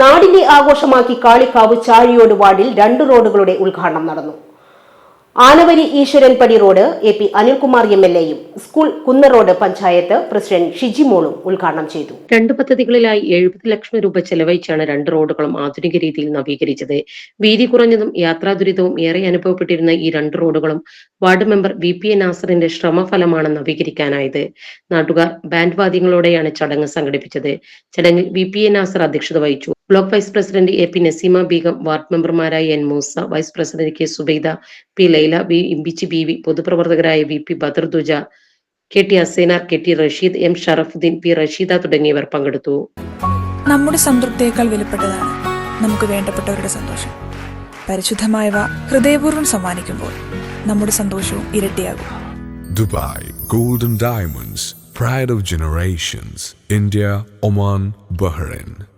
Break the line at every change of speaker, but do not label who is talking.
നാടിന്റെ ആഘോഷമാക്കി കാളിക്കാവ് ചാഴിയോട് വാർഡിൽ രണ്ട് റോഡുകളുടെ ഉദ്ഘാടനം നടന്നു. Anavari Eswaranpadi road A P Anilkumar M L എയും സ്കൂൾ കുന്ന റോഡ് പഞ്ചായത്ത് പ്രസിഡന്റ് ഷിജിമോളും ഉദ്ഘാടനം ചെയ്തു.
രണ്ട് പദ്ധതികളിലായി എഴുപത് ലക്ഷം രൂപ ചെലവഴിച്ചാണ് രണ്ട് റോഡുകളും ആധുനിക രീതിയിൽ നവീകരിച്ചത്. വീതി കുറഞ്ഞതും യാത്രാ ദുരിതവും ഏറെ അനുഭവപ്പെട്ടിരുന്ന ഈ രണ്ട് റോഡുകളും ward member V P A നാസറിന്റെ ശ്രമഫലമാണ് നവീകരിക്കാനായത്. നാട്ടുകാർ ബാൻഡ് വാദ്യങ്ങളോടെയാണ് ചടങ്ങ് സംഘടിപ്പിച്ചത്. ചടങ്ങിൽ വി പി എ നാസർ അധ്യക്ഷത വഹിച്ചു. Block vice president A P Naseema Beegum ward മെമ്പർമാരായ N Moosa vice president K Subaida P Laila V Imbichi B V പൊതുപ്രവർത്തകരായ V P Badarduja K T Asenar K T Rasheed M Sharafuddeen P Rasheeda തുടങ്ങിയവർ പങ്കെടുത്തു.
നമ്മുടെ സംതൃപ്തിയേക്കാൾ വിലപ്പെട്ടതാണ് നമുക്ക് വേണ്ടപ്പെട്ടവരുടെ സന്തോഷം. പരിശുദ്ധമായവ ഹൃദയപൂർവം സമ്മാനിക്കുമ്പോൾ നമ്മുടെ സന്തോഷവും ഇരട്ടിയാകും.
Dubai golden diamonds pride of generations India Oman Bahrain.